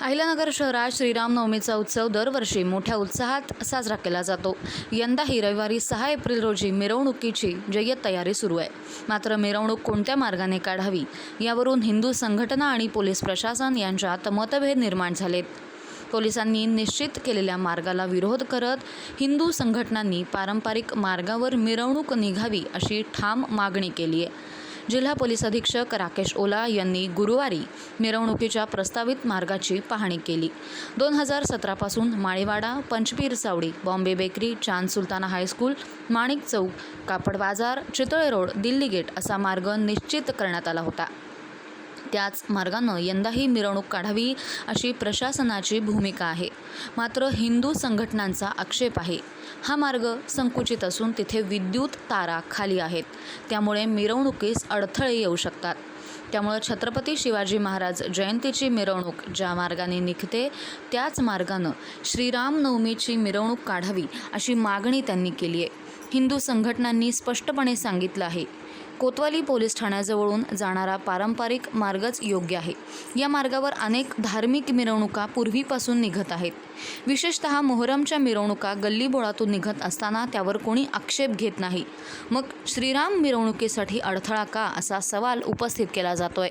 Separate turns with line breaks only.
अहिल्यानगर शहरात श्रीरामनवमीचा उत्सव दरवर्षी मोठ्या उत्साहात साजरा केला जातो. यंदाही रविवारी सहा एप्रिल रोजी मिरवणुकीची जय्यत तयारी सुरू आहे. मात्र मिरवणूक कोणत्या मार्गाने काढावी? यावरून हिंदू संघटना आणि पोलीस प्रशासन यांच्यात मतभेद निर्माण झालेत. पोलिसांनी निश्चित केलेल्या मार्गाला विरोध करत हिंदू संघटनांनी पारंपरिक मार्गावर मिरवणूक निघावी अशी ठाम मागणी केली आहे. जिल्हा पोलीस अधीक्षक राकेश ओला यांनी गुरुवारी मिरवणुकीच्या प्रस्तावित मार्गाची पाहणी केली. दोन हजार सतरापासून Maliwada Panchpir Savadi Bombay bakery Chand Sultana high school Manik Chowk कापड बाजार चितळे रोड दिल्ली गेट असा मार्ग निश्चित करण्यात आला होता. त्याच मार्गानं यंदाही मिरवणूक काढावी अशी प्रशासनाची भूमिका आहे. मात्र हिंदू संघटनांचा आक्षेप आहे. हा मार्ग संकुचित असून तिथे विद्युत तारा खाली आहेत. त्यामुळे मिरवणुकीस अडथळे येऊ शकतात. त्यामुळं छत्रपती शिवाजी महाराज जयंतीची मिरवणूक ज्या मार्गाने निघते त्याच मार्गानं श्रीरामनवमीची मिरवणूक काढावी अशी मागणी त्यांनी केली आहे हिंदू संघटनांनी स्पष्टपणे सांगितलं आहे. कोतवाली पोलीस ठाण्याजवळून जाणारा पारंपरिक मार्गच योग्य आहे. या मार्गावर अनेक धार्मिक मिरवणुका पूर्वीपासून निघत आहेत. विशेषतः मोहरमच्या मिरवणुका गल्लीबोळातून निघत असताना त्यावर कोणी आक्षेप घेत नाही. मग श्रीराम मिरवणुकीसाठी अडथळा का असा सवाल उपस्थित केला जातोय.